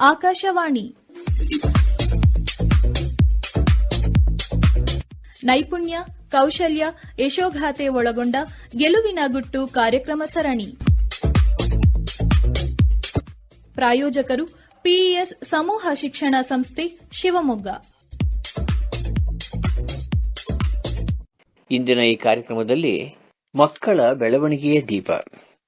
ಆಕಾಶವಾಣಿ. ನೈಪುಣ್ಯ, ಕೌಶಲ್ಯ, ಯಶೋಗಾಥೆ ಒಳಗೊಂಡ ಗೆಲುವಿನ ಗುಟ್ಟು ಕಾರ್ಯಕ್ರಮ ಸರಣಿ. ಪ್ರಾಯೋಜಕರು ಪಿಇಎಸ್ ಸಮೂಹ ಶಿಕ್ಷಣ ಸಂಸ್ಥೆ ಶಿವಮೊಗ್ಗ. ಇಂದಿನ ಈ ಕಾರ್ಯಕ್ರಮದಲ್ಲಿ ಮಕ್ಕಳ ಬೆಳವಣಿಗೆಯ ದೀಪ.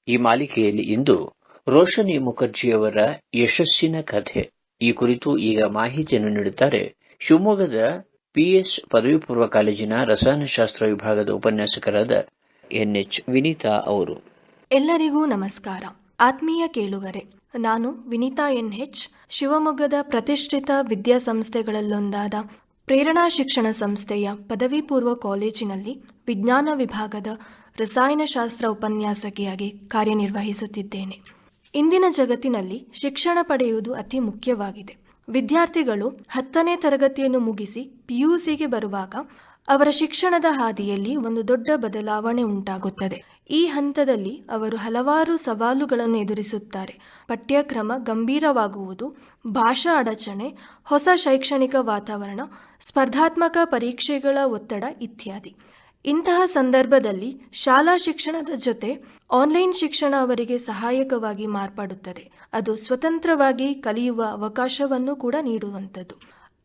ಈ ಮಾಲಿಕೆಯಲ್ಲಿ ಇಂದು ರೋಶನಿ ಮುಖರ್ಜಿಯವರ ಯಶಸ್ಸಿನ ಕಥೆ. ಈ ಕುರಿತು ಈಗ ಮಾಹಿತಿಯನ್ನು ನೀಡುತ್ತಾರೆ ಶಿವಮೊಗ್ಗದ ಪಿಎಸ್ ಪದವಿ ಪೂರ್ವ ಕಾಲೇಜಿನ ರಸಾಯನಶಾಸ್ತ್ರ ವಿಭಾಗದ ಉಪನ್ಯಾಸಕರಾದ ಎನ್ಎಚ್ ವಿನೀತಾ ಅವರು. ಎಲ್ಲರಿಗೂ ನಮಸ್ಕಾರ. ಆತ್ಮೀಯ ಕೇಳುಗರೆ, ನಾನು ವಿನೀತಾ ಎನ್ಎಚ್, ಶಿವಮೊಗ್ಗದ ಪ್ರತಿಷ್ಠಿತ ವಿದ್ಯಾಸಂಸ್ಥೆಗಳಲ್ಲೊಂದಾದ ಪ್ರೇರಣಾ ಶಿಕ್ಷಣ ಸಂಸ್ಥೆಯ ಪದವಿ ಪೂರ್ವ ಕಾಲೇಜಿನಲ್ಲಿ ವಿಜ್ಞಾನ ವಿಭಾಗದ ರಸಾಯನಶಾಸ್ತ್ರ ಉಪನ್ಯಾಸಕಿಯಾಗಿ ಕಾರ್ಯನಿರ್ವಹಿಸುತ್ತಿದ್ದೇನೆ. ಇಂದಿನ ಜಗತ್ತಿನಲ್ಲಿ ಶಿಕ್ಷಣ ಪಡೆಯುವುದು ಅತಿ ಮುಖ್ಯವಾಗಿದೆ. ವಿದ್ಯಾರ್ಥಿಗಳು ಹತ್ತನೇ ತರಗತಿಯನ್ನು ಮುಗಿಸಿ ಪಿಯುಸಿಗೆ ಬರುವಾಗ ಅವರ ಶಿಕ್ಷಣದ ಹಾದಿಯಲ್ಲಿ ಒಂದು ದೊಡ್ಡ ಬದಲಾವಣೆ ಉಂಟಾಗುತ್ತದೆ. ಈ ಹಂತದಲ್ಲಿ ಅವರು ಹಲವಾರು ಸವಾಲುಗಳನ್ನು ಎದುರಿಸುತ್ತಾರೆ. ಪಠ್ಯಕ್ರಮ ಗಂಭೀರವಾಗುವುದು, ಭಾಷಾ ಅಡಚಣೆ, ಹೊಸ ಶೈಕ್ಷಣಿಕ ವಾತಾವರಣ, ಸ್ಪರ್ಧಾತ್ಮಕ ಪರೀಕ್ಷೆಗಳ ಒತ್ತಡ ಇತ್ಯಾದಿ. ಇಂತಹ ಸಂದರ್ಭದಲ್ಲಿ ಶಾಲಾ ಶಿಕ್ಷಣದ ಜೊತೆ ಆನ್ಲೈನ್ ಶಿಕ್ಷಣ ಅವರಿಗೆ ಸಹಾಯಕವಾಗಿ ಮಾರ್ಪಾಡುತ್ತದೆ. ಅದು ಸ್ವತಂತ್ರವಾಗಿ ಕಲಿಯುವ ಅವಕಾಶವನ್ನು ಕೂಡ ನೀಡುವಂಥದ್ದು.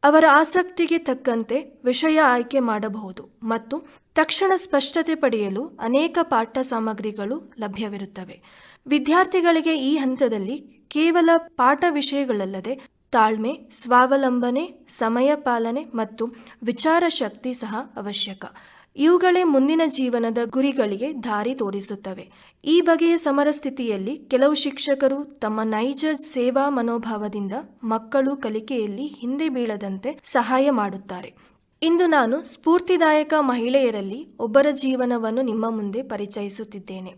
ಅವರ ಆಸಕ್ತಿಗೆ ತಕ್ಕಂತೆ ವಿಷಯ ಆಯ್ಕೆ ಮಾಡಬಹುದು ಮತ್ತು ತಕ್ಷಣ ಸ್ಪಷ್ಟತೆ ಪಡೆಯಲು ಅನೇಕ ಪಾಠ ಸಾಮಗ್ರಿಗಳು ಲಭ್ಯವಿರುತ್ತವೆ. ವಿದ್ಯಾರ್ಥಿಗಳಿಗೆ ಈ ಹಂತದಲ್ಲಿ ಕೇವಲ ಪಾಠ ವಿಷಯಗಳಲ್ಲದೆ ತಾಳ್ಮೆ, ಸ್ವಾವಲಂಬನೆ, ಸಮಯ ಪಾಲನೆ ಮತ್ತು ವಿಚಾರ ಶಕ್ತಿ ಸಹ ಅವಶ್ಯಕ. ಇವುಗಳೇ ಮುಂದಿನ ಜೀವನದ ಗುರಿಗಳಿಗೆ ದಾರಿ ತೋರಿಸುತ್ತವೆ. ಈ ಬಗೆಯ ಸಮರ ಸ್ಥಿತಿಯಲ್ಲಿ ಕೆಲವು ಶಿಕ್ಷಕರು ತಮ್ಮ ನೈಜ ಸೇವಾ ಮನೋಭಾವದಿಂದ ಮಕ್ಕಳು ಕಲಿಕೆಯಲ್ಲಿ ಹಿಂದೆ ಬೀಳದಂತೆ ಸಹಾಯ ಮಾಡುತ್ತಾರೆ. ಇಂದು ನಾನು ಸ್ಫೂರ್ತಿದಾಯಕ ಮಹಿಳೆಯರಲ್ಲಿ ಒಬ್ಬರ ಜೀವನವನ್ನು ನಿಮ್ಮ ಮುಂದೆ ಪರಿಚಯಿಸುತ್ತಿದ್ದೇನೆ.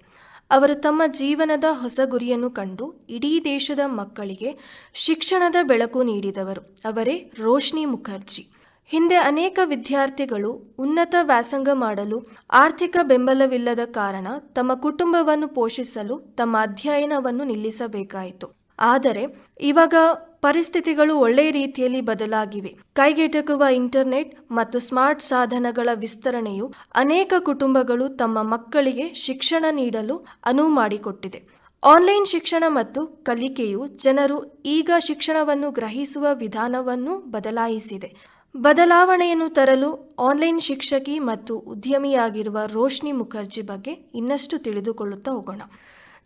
ಅವರು ತಮ್ಮ ಜೀವನದ ಹೊಸ ಗುರಿಯನ್ನು ಕಂಡು ಇಡೀ ದೇಶದ ಮಕ್ಕಳಿಗೆ ಶಿಕ್ಷಣದ ಬೆಳಕು ನೀಡಿದವರು. ಅವರೇ ರೋಶ್ನಿ ಮುಖರ್ಜಿ. ಹಿಂದೆ ಅನೇಕ ವಿದ್ಯಾರ್ಥಿಗಳು ಉನ್ನತ ವ್ಯಾಸಂಗ ಮಾಡಲು ಆರ್ಥಿಕ ಬೆಂಬಲವಿಲ್ಲದ ಕಾರಣ ತಮ್ಮ ಕುಟುಂಬವನ್ನು ಪೋಷಿಸಲು ತಮ್ಮ ಅಧ್ಯಯನವನ್ನು ನಿಲ್ಲಿಸಬೇಕಾಯಿತು. ಆದರೆ, ಇವಾಗ ಪರಿಸ್ಥಿತಿಗಳು ಒಳ್ಳೆಯ ರೀತಿಯಲ್ಲಿ ಬದಲಾಗಿವೆ. ಕೈಗೆಟಕುವ ಇಂಟರ್ನೆಟ್ ಮತ್ತು ಸ್ಮಾರ್ಟ್ ಸಾಧನಗಳ ವಿಸ್ತರಣೆಯು ಅನೇಕ ಕುಟುಂಬಗಳು ತಮ್ಮ ಮಕ್ಕಳಿಗೆ ಶಿಕ್ಷಣ ನೀಡಲು ಅನುವು ಮಾಡಿಕೊಟ್ಟಿದೆ. ಆನ್ಲೈನ್ ಶಿಕ್ಷಣ ಮತ್ತು ಕಲಿಕೆಯು ಜನರು ಈಗ ಶಿಕ್ಷಣವನ್ನು ಗ್ರಹಿಸುವ ವಿಧಾನವನ್ನು ಬದಲಾಯಿಸಿದೆ. ಬದಲಾವಣೆಯನ್ನು ತರಲು ಆನ್ಲೈನ್ ಶಿಕ್ಷಕಿ ಮತ್ತು ಉದ್ಯಮಿಯಾಗಿರುವ ರೋಶ್ನಿ ಮುಖರ್ಜಿ ಬಗ್ಗೆ ಇನ್ನಷ್ಟು ತಿಳಿದುಕೊಳ್ಳುತ್ತಾ ಹೋಗೋಣ.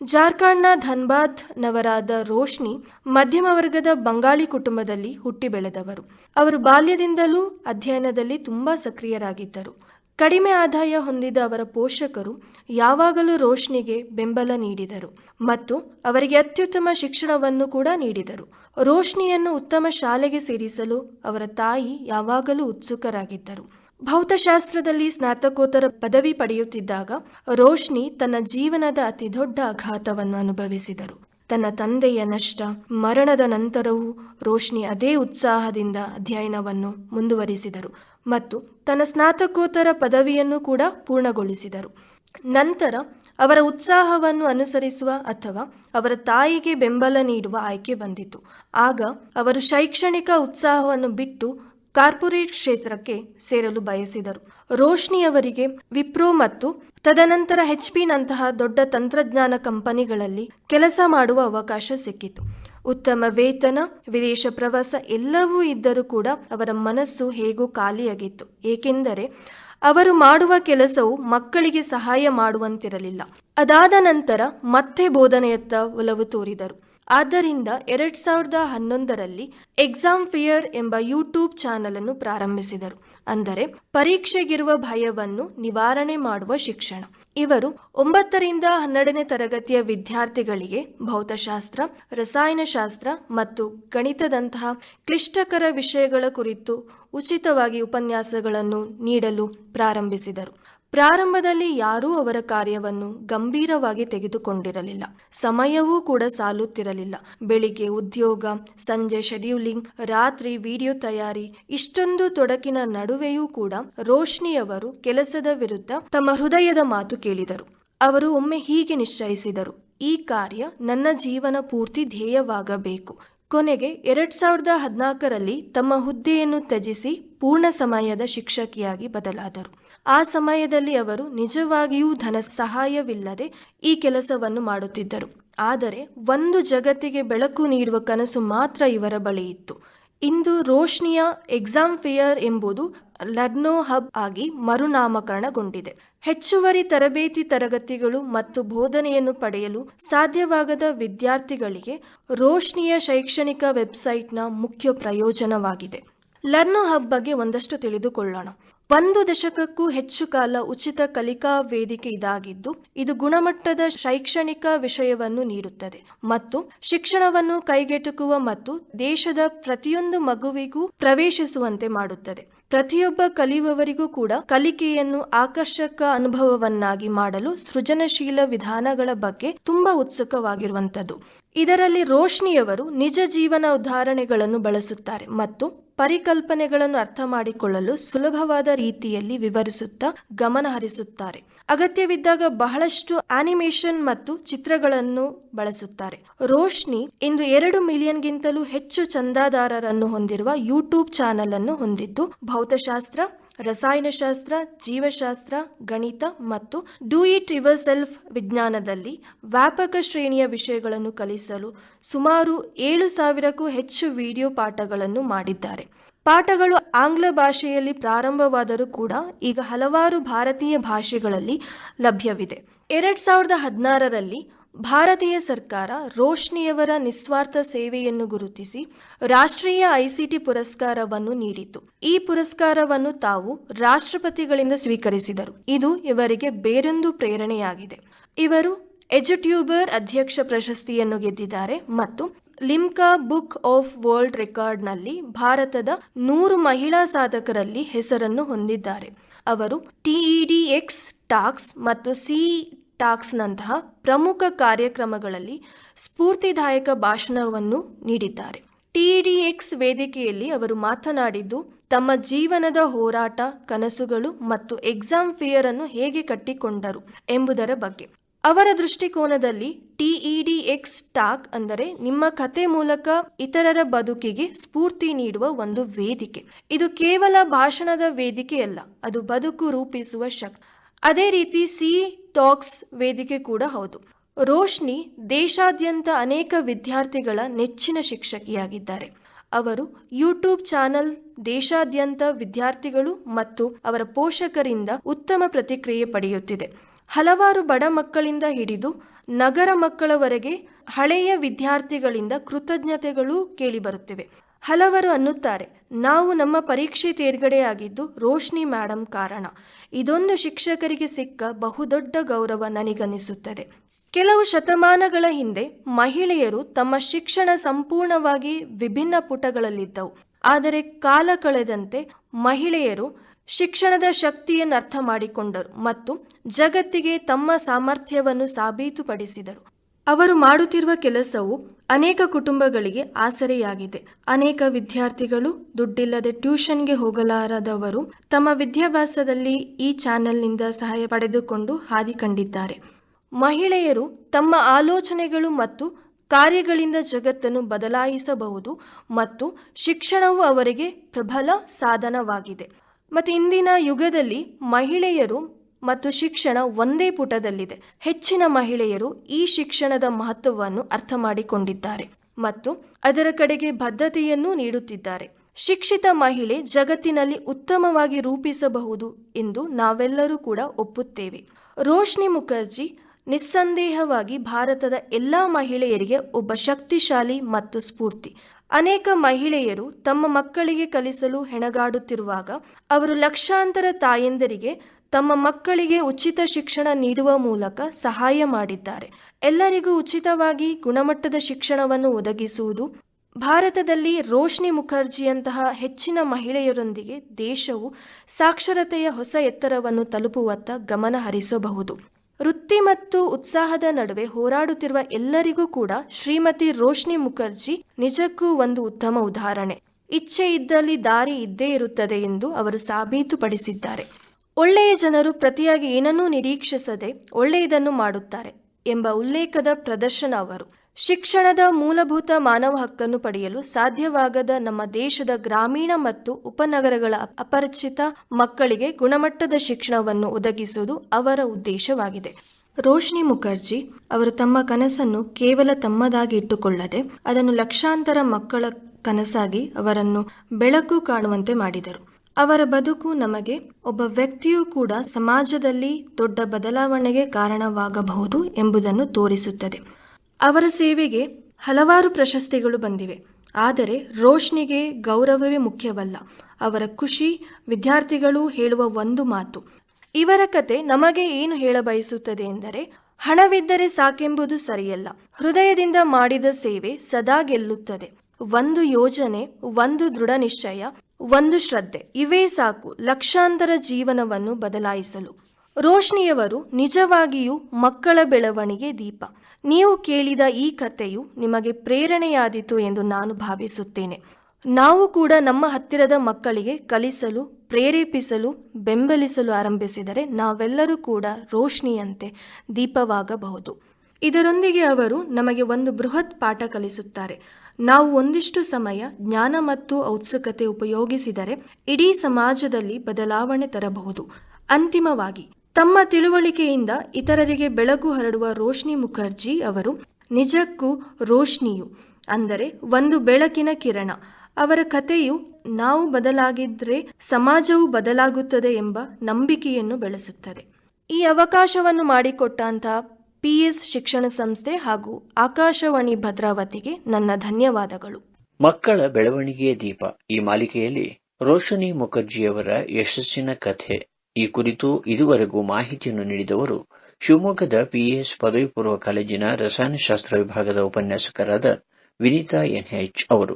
ಜಾರ್ಖಂಡ್ನ ಧನ್ಬಾದ್ ನವರಾದ ರೋಶ್ನಿ ಮಧ್ಯಮ ವರ್ಗದ ಬಂಗಾಳಿ ಕುಟುಂಬದಲ್ಲಿ ಹುಟ್ಟಿ ಬೆಳೆದವರು. ಅವರು ಬಾಲ್ಯದಿಂದಲೂ ಅಧ್ಯಯನದಲ್ಲಿ ತುಂಬಾ ಸಕ್ರಿಯರಾಗಿದ್ದರು. ಕಡಿಮೆ ಆದಾಯ ಹೊಂದಿದ ಅವರ ಪೋಷಕರು ಯಾವಾಗಲೂ ರೋಶ್ನಿಗೆ ಬೆಂಬಲ ನೀಡಿದರು ಮತ್ತು ಅವರಿಗೆ ಅತ್ಯುತ್ತಮ ಶಿಕ್ಷಣವನ್ನು ಕೂಡ ನೀಡಿದರು. ರೋಶ್ನಿಯನ್ನು ಉತ್ತಮ ಶಾಲೆಗೆ ಸೇರಿಸಲು ಅವರ ತಾಯಿ ಯಾವಾಗಲೂ ಉತ್ಸುಕರಾಗಿದ್ದರು. ಭೌತಶಾಸ್ತ್ರದಲ್ಲಿ ಸ್ನಾತಕೋತ್ತರ ಪದವಿ ಪಡೆಯುತ್ತಿದ್ದಾಗ ರೋಶ್ನಿ ತನ್ನ ಜೀವನದ ಅತಿ ದೊಡ್ಡ ಆಘಾತವನ್ನು ಅನುಭವಿಸಿದರು. ತನ್ನ ತಂದೆಯ ನಷ್ಟ, ಮರಣದ ನಂತರವೂ ರೋಶ್ನಿ ಅದೇ ಉತ್ಸಾಹದಿಂದ ಅಧ್ಯಯನವನ್ನು ಮುಂದುವರಿಸಿದರು ಮತ್ತು ತನ್ನ ಸ್ನಾತಕೋತ್ತರ ಪದವಿಯನ್ನು ಕೂಡ ಪೂರ್ಣಗೊಳಿಸಿದರು. ನಂತರ ಅವರ ಉತ್ಸಾಹವನ್ನು ಅನುಸರಿಸುವ ಅಥವಾ ಅವರ ತಾಯಿಗೆ ಬೆಂಬಲ ನೀಡುವ ಆಯ್ಕೆ ಬಂದಿತು. ಆಗ ಅವರು ಶೈಕ್ಷಣಿಕ ಉತ್ಸಾಹವನ್ನು ಬಿಟ್ಟು ಕಾರ್ಪೊರೇಟ್ ಕ್ಷೇತ್ರಕ್ಕೆ ಸೇರಲು ಬಯಸಿದರು. ರೋಶ್ನಿ ಅವರಿಗೆ ವಿಪ್ರೋ ಮತ್ತು ತದನಂತರ ಹೆಚ್ ನಂತಹ ದೊಡ್ಡ ತಂತ್ರಜ್ಞಾನ ಕಂಪನಿಗಳಲ್ಲಿ ಕೆಲಸ ಮಾಡುವ ಅವಕಾಶ ಸಿಕ್ಕಿತು. ಉತ್ತಮ ವೇತನ, ವಿದೇಶ ಪ್ರವಾಸ ಎಲ್ಲವೂ ಇದ್ದರೂ ಕೂಡ ಅವರ ಮನಸ್ಸು ಹೇಗೂ ಖಾಲಿಯಾಗಿತ್ತು. ಏಕೆಂದರೆ ಅವರು ಮಾಡುವ ಕೆಲಸವು ಮಕ್ಕಳಿಗೆ ಸಹಾಯ ಮಾಡುವಂತಿರಲಿಲ್ಲ. ಅದಾದ ನಂತರ ಮತ್ತೆ ಬೋಧನೆಯತ್ತ ಒಲವು ತೋರಿದರು. ಆದ್ದರಿಂದ ಎರಡ್ ಸಾವಿರದ ಹನ್ನೊಂದರಲ್ಲಿ ಎಕ್ಸಾಮ್ ಫಿಯರ್ ಎಂಬ ಯೂಟ್ಯೂಬ್ ಚಾನೆಲ್ ಅನ್ನು ಪ್ರಾರಂಭಿಸಿದರು. ಅಂದರೆ ಪರೀಕ್ಷೆಗಿರುವ ಭಯವನ್ನು ನಿವಾರಣೆ ಮಾಡುವ ಶಿಕ್ಷಣ. ಇವರು ಒಂಬತ್ತರಿಂದ ಹನ್ನೆರಡನೇ ತರಗತಿಯ ವಿದ್ಯಾರ್ಥಿಗಳಿಗೆ ಭೌತಶಾಸ್ತ್ರ, ರಸಾಯನಶಾಸ್ತ್ರ ಮತ್ತು ಗಣಿತದಂತಹ ಕ್ಲಿಷ್ಟಕರ ವಿಷಯಗಳ ಕುರಿತು ಉಚಿತವಾಗಿ ಉಪನ್ಯಾಸಗಳನ್ನು ನೀಡಲು ಪ್ರಾರಂಭಿಸಿದರು. ಪ್ರಾರಂಭದಲ್ಲಿ ಯಾರೂ ಅವರ ಕಾರ್ಯವನ್ನು ಗಂಭೀರವಾಗಿ ತೆಗೆದುಕೊಂಡಿರಲಿಲ್ಲ. ಸಮಯವೂ ಕೂಡ ಸಾಲುತ್ತಿರಲಿಲ್ಲ. ಬೆಳಿಗ್ಗೆ ಉದ್ಯೋಗ, ಸಂಜೆ ಶೆಡ್ಯೂಲಿಂಗ್ ರಾತ್ರಿ ವಿಡಿಯೋ ತಯಾರಿ, ಇಷ್ಟೊಂದು ತೊಡಕಿನ ನಡುವೆಯೂ ಕೂಡ ರೋಶ್ನಿಯವರು ಕೆಲಸದ ವಿರುದ್ಧ ತಮ್ಮ ಹೃದಯದ ಮಾತು ಕೇಳಿದರು. ಅವರು ಒಮ್ಮೆ ಹೀಗೆ ನಿಶ್ಚಯಿಸಿದರು, ಈ ಕಾರ್ಯ ನನ್ನ ಜೀವನ ಪೂರ್ತಿ ಧ್ಯೇಯವಾಗಬೇಕು. ಕೊನೆಗೆ ಎರಡ್ ಸಾವಿರದ ಹದಿನಾಲ್ಕರಲ್ಲಿ ತಮ್ಮ ಹುದ್ದೆಯನ್ನು ತ್ಯಜಿಸಿ ಪೂರ್ಣ ಸಮಯದ ಶಿಕ್ಷಕಿಯಾಗಿ ಬದಲಾದರು. ಆ ಸಮಯದಲ್ಲಿ ಅವರು ನಿಜವಾಗಿಯೂ ಧನ ಸಹಾಯವಿಲ್ಲದೆ ಈ ಕೆಲಸವನ್ನು ಮಾಡುತ್ತಿದ್ದರು. ಆದರೆ ಒಂದು ಜಗತ್ತಿಗೆ ಬೆಳಕು ನೀಡುವ ಕನಸು ಮಾತ್ರ ಇವರ ಬಳಿ ಇತ್ತು. ಇಂದು ರೋಶ್ನಿಯ ಎಕ್ಸಾಮ್ ಫಿಯರ್ ಎಂಬುದು ಲರ್ನೋ ಹಬ್ ಆಗಿ ಮರುನಾಮಕರಣಗೊಂಡಿದೆ. ಹೆಚ್ಚುವರಿ ತರಬೇತಿ ತರಗತಿಗಳು ಮತ್ತು ಬೋಧನೆಯನ್ನು ಪಡೆಯಲು ಸಾಧ್ಯವಾಗದ ವಿದ್ಯಾರ್ಥಿಗಳಿಗೆ ರೋಶ್ನಿಯ ಶೈಕ್ಷಣಿಕ ವೆಬ್ಸೈಟ್ನ ಮುಖ್ಯ ಪ್ರಯೋಜನವಾಗಿದೆ. ಲರ್ನೋ ಹಬ್ ಬಗ್ಗೆ ಒಂದಷ್ಟು ತಿಳಿದುಕೊಳ್ಳೋಣ. ಒಂದು ದಶಕಕ್ಕೂ ಹೆಚ್ಚು ಕಾಲ ಉಚಿತ ಕಲಿಕಾ ವೇದಿಕೆ ಇದಾಗಿದ್ದು, ಇದು ಗುಣಮಟ್ಟದ ಶೈಕ್ಷಣಿಕ ವಿಷಯವನ್ನು ನೀಡುತ್ತದೆ ಮತ್ತು ಶಿಕ್ಷಣವನ್ನು ಕೈಗೆಟುಕುವ ಮತ್ತು ದೇಶದ ಪ್ರತಿಯೊಂದು ಮಗುವಿಗೂ ಪ್ರವೇಶಿಸುವಂತೆ ಮಾಡುತ್ತದೆ. ಪ್ರತಿಯೊಬ್ಬ ಕಲಿಯುವವರಿಗೂ ಕೂಡ ಕಲಿಕೆಯನ್ನು ಆಕರ್ಷಕ ಅನುಭವವನ್ನಾಗಿ ಮಾಡಲು ಸೃಜನಶೀಲ ವಿಧಾನಗಳ ಬಗ್ಗೆ ತುಂಬಾ ಉತ್ಸುಕವಾಗಿರುವಂಥದ್ದು. ಇದರಲ್ಲಿ ರೋಶ್ನಿಯವರು ನಿಜ ಜೀವನ ಉದಾಹರಣೆಗಳನ್ನು ಬಳಸುತ್ತಾರೆ ಮತ್ತು ಪರಿಕಲ್ಪನೆಗಳನ್ನು ಅರ್ಥ ಮಾಡಿಕೊಳ್ಳಲು ಸುಲಭವಾದ ರೀತಿಯಲ್ಲಿ ವಿವರಿಸುತ್ತಾ ಗಮನ ಹರಿಸುತ್ತಾರೆ. ಅಗತ್ಯವಿದ್ದಾಗ ಬಹಳಷ್ಟು ಆನಿಮೇಷನ್ ಮತ್ತು ಚಿತ್ರಗಳನ್ನು ಬಳಸುತ್ತಾರೆ. ರೋಶ್ನಿ ಇಂದು ಎರಡು ಮಿಲಿಯನ್ಗಿಂತಲೂ ಹೆಚ್ಚು ಚಂದಾದಾರರನ್ನು ಹೊಂದಿರುವ ಯೂಟ್ಯೂಬ್ ಚಾನೆಲ್ ಅನ್ನು ಹೊಂದಿದ್ದು ಭೌತಶಾಸ್ತ್ರ ರಸಾಯನಶಾಸ್ತ್ರ, ಜೀವಶಾಸ್ತ್ರ, ಗಣಿತ ಮತ್ತು ಡೂ ಇಟ್ ಯುವರ್ ಸೆಲ್ಫ್ ವಿಜ್ಞಾನದಲ್ಲಿ ವ್ಯಾಪಕ ಶ್ರೇಣಿಯ ವಿಷಯಗಳನ್ನು ಕಲಿಸಲು ಸುಮಾರು ಏಳು ಸಾವಿರಕ್ಕೂ ಹೆಚ್ಚು ವಿಡಿಯೋ ಪಾಠಗಳನ್ನು ಮಾಡಿದ್ದಾರೆ. ಪಾಠಗಳು ಆಂಗ್ಲ ಭಾಷೆಯಲ್ಲಿ ಪ್ರಾರಂಭವಾದರೂ ಕೂಡ ಈಗ ಹಲವಾರು ಭಾರತೀಯ ಭಾಷೆಗಳಲ್ಲಿ ಲಭ್ಯವಿದೆ. ಎರಡ್ ಸಾವಿರದ ಹದಿನಾರರಲ್ಲಿ ಭಾರತೀಯ ಸರ್ಕಾರ ರೋಶ್ನಿಯವರ ನಿಸ್ವಾರ್ಥ ಸೇವೆಯನ್ನು ಗುರುತಿಸಿ ರಾಷ್ಟ್ರೀಯ ಐಸಿಟಿ ಪುರಸ್ಕಾರವನ್ನು ನೀಡಿತು ಈ ಪುರಸ್ಕಾರವನ್ನು ತಾವು ರಾಷ್ಟ್ರಪತಿಗಳಿಂದ ಸ್ವೀಕರಿಸಿದರು. ಇದು ಇವರಿಗೆ ಬೇರೊಂದು ಪ್ರೇರಣೆಯಾಗಿದೆ. ಇವರು ಎಜುಟ್ಯೂಬರ್ ಅಧ್ಯಕ್ಷ ಪ್ರಶಸ್ತಿಯನ್ನು ಗೆದ್ದಿದ್ದಾರೆ ಮತ್ತು ಲಿಮ್ಕಾ ಬುಕ್ ಆಫ್ ವರ್ಲ್ಡ್ ರೆಕಾರ್ಡ್ನಲ್ಲಿ ಭಾರತದ ನೂರು ಮಹಿಳಾ ಸಾಧಕರಲ್ಲಿ ಹೆಸರನ್ನು ಹೊಂದಿದ್ದಾರೆ. ಅವರು ಟಿಇಡಿ ಎಕ್ಸ್, ಟಾಕ್ಸ್ ಮತ್ತು ಸಿ ಟಾಕ್ಸ್ನಂತಹ ಪ್ರಮುಖ ಕಾರ್ಯಕ್ರಮಗಳಲ್ಲಿ ಸ್ಫೂರ್ತಿದಾಯಕ ಭಾಷಣವನ್ನು ನೀಡಿದ್ದಾರೆ. ಟಿಡಿಎಕ್ಸ್ ವೇದಿಕೆಯಲ್ಲಿ ಅವರು ಮಾತನಾಡಿದ್ದು, ತಮ್ಮ ಜೀವನದ ಹೋರಾಟ, ಕನಸುಗಳು ಮತ್ತು ಎಕ್ಸಾಮ್ ಫಿಯರ್ ಅನ್ನು ಹೇಗೆ ಕಟ್ಟಿಕೊಂಡರು ಎಂಬುದರ ಬಗ್ಗೆ. ಅವರ ದೃಷ್ಟಿಕೋನದಲ್ಲಿ ಟಿಇಡಿಎಕ್ಸ್ ಟಾಕ್ ಅಂದರೆ ನಿಮ್ಮ ಕತೆ ಮೂಲಕ ಇತರರ ಬದುಕಿಗೆ ಸ್ಫೂರ್ತಿ ನೀಡುವ ಒಂದು ವೇದಿಕೆ. ಇದು ಕೇವಲ ಭಾಷಣದ ವೇದಿಕೆಯಲ್ಲ, ಅದು ಬದುಕು ರೂಪಿಸುವ ಶಕ್ತಿ. ಅದೇ ರೀತಿ ಸಿ ಟಾಕ್ಸ್ ವೇದಿಕೆ ಕೂಡ ಹೌದು. ರೋಶ್ನಿ ದೇಶಾದ್ಯಂತ ಅನೇಕ ವಿದ್ಯಾರ್ಥಿಗಳ ನೆಚ್ಚಿನ ಶಿಕ್ಷಕಿಯಾಗಿದ್ದಾರೆ. ಅವರು ಯೂಟ್ಯೂಬ್ ಚಾನೆಲ್ ದೇಶಾದ್ಯಂತ ವಿದ್ಯಾರ್ಥಿಗಳು ಮತ್ತು ಅವರ ಪೋಷಕರಿಂದ ಉತ್ತಮ ಪ್ರತಿಕ್ರಿಯೆ ಪಡೆಯುತ್ತಿದೆ. ಹಲವಾರು ಬಡ ಮಕ್ಕಳಿಂದ ಹಿಡಿದು ನಗರ ಮಕ್ಕಳವರೆಗೆ ಹಳೆಯ ವಿದ್ಯಾರ್ಥಿಗಳಿಂದ ಕೃತಜ್ಞತೆಗಳು ಕೇಳಿಬರುತ್ತಿವೆ ಹಲವರು ಅನ್ನುತ್ತಾರೆ. ನಾವು ನಮ್ಮ ಪರೀಕ್ಷೆ ತೇರ್ಗಡೆಯಾಗಿದ್ದು ರೋಶ್ನಿ ಮೇಡಮ್ ಕಾರಣ. ಇದೊಂದು ಶಿಕ್ಷಕರಿಗೆ ಸಿಕ್ಕ ಬಹುದೊಡ್ಡ ಗೌರವ ನನಗನಿಸುತ್ತದೆ. ಕೆಲವು ಶತಮಾನಗಳ ಹಿಂದೆ ಮಹಿಳೆಯರು ತಮ್ಮ ಶಿಕ್ಷಣ ಸಂಪೂರ್ಣವಾಗಿ ವಿಭಿನ್ನ ಪುಟಗಳಲ್ಲಿದ್ದವು. ಆದರೆ ಕಾಲ ಕಳೆದಂತೆ ಮಹಿಳೆಯರು ಶಿಕ್ಷಣದ ಶಕ್ತಿಯನ್ನು ಅರ್ಥ ಮಾಡಿಕೊಂಡರು ಮತ್ತು ಜಗತ್ತಿಗೆ ತಮ್ಮ ಸಾಮರ್ಥ್ಯವನ್ನು ಸಾಬೀತುಪಡಿಸಿದರು. ಅವರು ಮಾಡುತ್ತಿರುವ ಕೆಲಸವು ಅನೇಕ ಕುಟುಂಬಗಳಿಗೆ ಆಸರೆಯಾಗಿದೆ. ಅನೇಕ ವಿದ್ಯಾರ್ಥಿಗಳು ದುಡ್ಡಿಲ್ಲದೆ ಟ್ಯೂಷನ್ಗೆ ಹೋಗಲಾರದವರು ತಮ್ಮ ವಿದ್ಯಾಭ್ಯಾಸದಲ್ಲಿ ಈ ಚಾನೆಲ್ನಿಂದ ಸಹಾಯ ಪಡೆದುಕೊಂಡು ಹಾದಿ ಕಂಡಿದ್ದಾರೆ. ಮಹಿಳೆಯರು ತಮ್ಮ ಆಲೋಚನೆಗಳು ಮತ್ತು ಕಾರ್ಯಗಳಿಂದ ಜಗತ್ತನ್ನು ಬದಲಾಯಿಸಬಹುದು ಮತ್ತು ಶಿಕ್ಷಣವು ಅವರಿಗೆ ಪ್ರಬಲ ಸಾಧನವಾಗಿದೆ. ಮತ್ತು ಇಂದಿನ ಯುಗದಲ್ಲಿ ಮಹಿಳೆಯರು ಮತ್ತು ಶಿಕ್ಷಣ ಒಂದೇ ಪುಟದಲ್ಲಿದೆ. ಹೆಚ್ಚಿನ ಮಹಿಳೆಯರು ಈ ಶಿಕ್ಷಣದ ಮಹತ್ವವನ್ನು ಅರ್ಥ ಮಾಡಿಕೊಂಡಿದ್ದಾರೆ ಮತ್ತು ಅದರ ಕಡೆಗೆ ಬದ್ಧತೆಯನ್ನು ನೀಡುತ್ತಿದ್ದಾರೆ. ಶಿಕ್ಷಿತ ಮಹಿಳೆ ಜಗತ್ತಿನಲ್ಲಿ ಉತ್ತಮವಾಗಿ ರೂಪಿಸಬಹುದು ಎಂದು ನಾವೆಲ್ಲರೂ ಕೂಡ ಒಪ್ಪುತ್ತೇವೆ. ರೋಶ್ನಿ ಮುಖರ್ಜಿ ನಿಸ್ಸಂದೇಹವಾಗಿ ಭಾರತದ ಎಲ್ಲ ಮಹಿಳೆಯರಿಗೆ ಒಬ್ಬ ಶಕ್ತಿಶಾಲಿ ಮತ್ತು ಸ್ಫೂರ್ತಿ. ಅನೇಕ ಮಹಿಳೆಯರು ತಮ್ಮ ಮಕ್ಕಳಿಗೆ ಕಲಿಸಲು ಹೆಣಗಾಡುತ್ತಿರುವಾಗ ಅವರು ಲಕ್ಷಾಂತರ ತಾಯಂದರಿಗೆ ತಮ್ಮ ಮಕ್ಕಳಿಗೆ ಉಚಿತ ಶಿಕ್ಷಣ ನೀಡುವ ಮೂಲಕ ಸಹಾಯ ಮಾಡಿದ್ದಾರೆ. ಎಲ್ಲರಿಗೂ ಉಚಿತವಾಗಿ ಗುಣಮಟ್ಟದ ಶಿಕ್ಷಣವನ್ನು ಒದಗಿಸುವುದು ಭಾರತದಲ್ಲಿ ರೋಶ್ನಿ ಮುಖರ್ಜಿಯಂತಹ ಹೆಚ್ಚಿನ ಮಹಿಳೆಯರೊಂದಿಗೆ ದೇಶವು ಸಾಕ್ಷರತೆಯ ಹೊಸ ಎತ್ತರವನ್ನು ತಲುಪುವತ್ತ ಗಮನ ಹರಿಸಬಹುದು. ವೃತ್ತಿ ಮತ್ತು ಉತ್ಸಾಹದ ನಡುವೆ ಹೋರಾಡುತ್ತಿರುವ ಎಲ್ಲರಿಗೂ ಕೂಡ ಶ್ರೀಮತಿ ರೋಶ್ನಿ ಮುಖರ್ಜಿ ನಿಜಕ್ಕೂ ಒಂದು ಉತ್ತಮ ಉದಾಹರಣೆ. ಇಚ್ಛೆ ಇದ್ದಲ್ಲಿ ದಾರಿ ಇದ್ದೇ ಇರುತ್ತದೆ ಎಂದು ಅವರು ಸಾಬೀತುಪಡಿಸಿದ್ದಾರೆ. ಒಳ್ಳೆಯ ಜನರು ಪ್ರತಿಯಾಗಿ ಏನನ್ನೂ ನಿರೀಕ್ಷಿಸದೆ ಒಳ್ಳೆಯದನ್ನು ಮಾಡುತ್ತಾರೆ ಎಂಬ ಉಲ್ಲೇಖದ ಪ್ರದರ್ಶನ ಅವರು. ಶಿಕ್ಷಣದ ಮೂಲಭೂತ ಮಾನವ ಹಕ್ಕನ್ನು ಪಡೆಯಲು ಸಾಧ್ಯವಾಗದ ನಮ್ಮ ದೇಶದ ಗ್ರಾಮೀಣ ಮತ್ತು ಉಪನಗರಗಳ ಅಪರಿಚಿತ ಮಕ್ಕಳಿಗೆ ಗುಣಮಟ್ಟದ ಶಿಕ್ಷಣವನ್ನು ಒದಗಿಸುವುದು ಅವರ ಉದ್ದೇಶವಾಗಿದೆ. ರೋಶ್ನಿ ಮುಖರ್ಜಿ ಅವರು ತಮ್ಮ ಕನಸನ್ನು ಕೇವಲ ತಮ್ಮದಾಗಿ ಇಟ್ಟುಕೊಳ್ಳದೆ ಅದನ್ನು ಲಕ್ಷಾಂತರ ಮಕ್ಕಳ ಕನಸಾಗಿ ಅವರನ್ನು ಬೆಳಕು ಕಾಣುವಂತೆ ಮಾಡಿದರು. ಅವರ ಬದುಕು ನಮಗೆ ಒಬ್ಬ ವ್ಯಕ್ತಿಯೂ ಕೂಡ ಸಮಾಜದಲ್ಲಿ ದೊಡ್ಡ ಬದಲಾವಣೆಗೆ ಕಾರಣವಾಗಬಹುದು ಎಂಬುದನ್ನು ತೋರಿಸುತ್ತದೆ. ಅವರ ಸೇವೆಗೆ ಹಲವಾರು ಪ್ರಶಸ್ತಿಗಳು ಬಂದಿವೆ. ಆದರೆ ರೋಶ್ನಿಗೆ ಗೌರವವೇ ಮುಖ್ಯವಲ್ಲ. ಅವರ ಖುಷಿ, ವಿದ್ಯಾರ್ಥಿಗಳು ಹೇಳುವ ಒಂದು ಮಾತು. ಇವರ ಕತೆ ನಮಗೆ ಏನು ಹೇಳಬಯಸುತ್ತದೆ ಎಂದರೆ, ಹಣವಿದ್ದರೆ ಸಾಕೆಂಬುದು ಸರಿಯಲ್ಲ. ಹೃದಯದಿಂದ ಮಾಡಿದ ಸೇವೆ ಸದಾ ಗೆಲ್ಲುತ್ತದೆ. ಒಂದು ಯೋಜನೆ, ಒಂದು ದೃಢ ನಿಶ್ಚಯ ಒಂದು ಶ್ರದ್ಧೆ. ಇವೇ ಸಾಕು ಲಕ್ಷಾಂತರ ಜೀವನವನ್ನು ಬದಲಾಯಿಸಲು. ರೋಶ್ನಿಯವರು ನಿಜವಾಗಿಯೂ ಮಕ್ಕಳ ಬೆಳವಣಿಗೆ ದೀಪ. ನೀವು ಕೇಳಿದ ಈ ಕಥೆಯು ನಿಮಗೆ ಪ್ರೇರಣೆಯಾದೀತು ಎಂದು ನಾನು ಭಾವಿಸುತ್ತೇನೆ. ನಾವು ಕೂಡ ನಮ್ಮ ಹತ್ತಿರದ ಮಕ್ಕಳಿಗೆ ಕಲಿಸಲು, ಪ್ರೇರೇಪಿಸಲು, ಬೆಂಬಲಿಸಲು ಆರಂಭಿಸಿದರೆ ನಾವೆಲ್ಲರೂ ಕೂಡ ರೋಶ್ನಿಯಂತೆ ದೀಪವಾಗಬಹುದು. ಇದರೊಂದಿಗೆ ಅವರು ನಮಗೆ ಒಂದು ಬೃಹತ್ ಪಾಠ ಕಲಿಸುತ್ತಾರೆ. ನಾವು ಒಂದಿಷ್ಟು ಸಮಯ ಜ್ಞಾನ ಮತ್ತು ಔತ್ಸುಕತೆ ಉಪಯೋಗಿಸಿದರೆ ಇಡೀ ಸಮಾಜದಲ್ಲಿ ಬದಲಾವಣೆ ತರಬಹುದು. ಅಂತಿಮವಾಗಿ, ತಮ್ಮ ತಿಳುವಳಿಕೆಯಿಂದ ಇತರರಿಗೆ ಬೆಳಕು ಹರಡುವ ರೋಶ್ನಿ ಮುಖರ್ಜಿ ಅವರು, ನಿಜಕ್ಕೂ ರೋಶ್ನಿಯು ಅಂದರೆ ಒಂದು ಬೆಳಕಿನ ಕಿರಣ. ಅವರ ಕಥೆಯು ನಾವು ಬದಲಾಗಿದ್ರೆ ಸಮಾಜವು ಬದಲಾಗುತ್ತದೆ ಎಂಬ ನಂಬಿಕೆಯನ್ನು ಬೆಳೆಸುತ್ತದೆ. ಈ ಅವಕಾಶವನ್ನು ಮಾಡಿಕೊಟ್ಟಂತಹ ಪಿಎಸ್ ಶಿಕ್ಷಣ ಸಂಸ್ಥೆ ಹಾಗೂ ಆಕಾಶವಾಣಿ ಭದ್ರಾವತಿಗೆ ನನ್ನ ಧನ್ಯವಾದಗಳು. ಮಕ್ಕಳ ಬೆಳವಣಿಗೆಯ ದೀಪ. ಈ ಮಾಲಿಕೆಯಲ್ಲಿ ರೋಶನಿ ಮುಖರ್ಜಿಯವರ ಯಶಸ್ಸಿನ ಕಥೆ. ಈ ಕುರಿತು ಇದುವರೆಗೂ ಮಾಹಿತಿಯನ್ನು ನೀಡಿದವರು ಶಿವಮೊಗ್ಗದ ಪಿಎಸ್ ಪದವಿ ಪೂರ್ವ ಕಾಲೇಜಿನ ರಸಾಯನಶಾಸ್ತ್ರ ವಿಭಾಗದ ಉಪನ್ಯಾಸಕರಾದ ವಿನೀತಾ ಎನ್ಎಚ್ ಅವರು.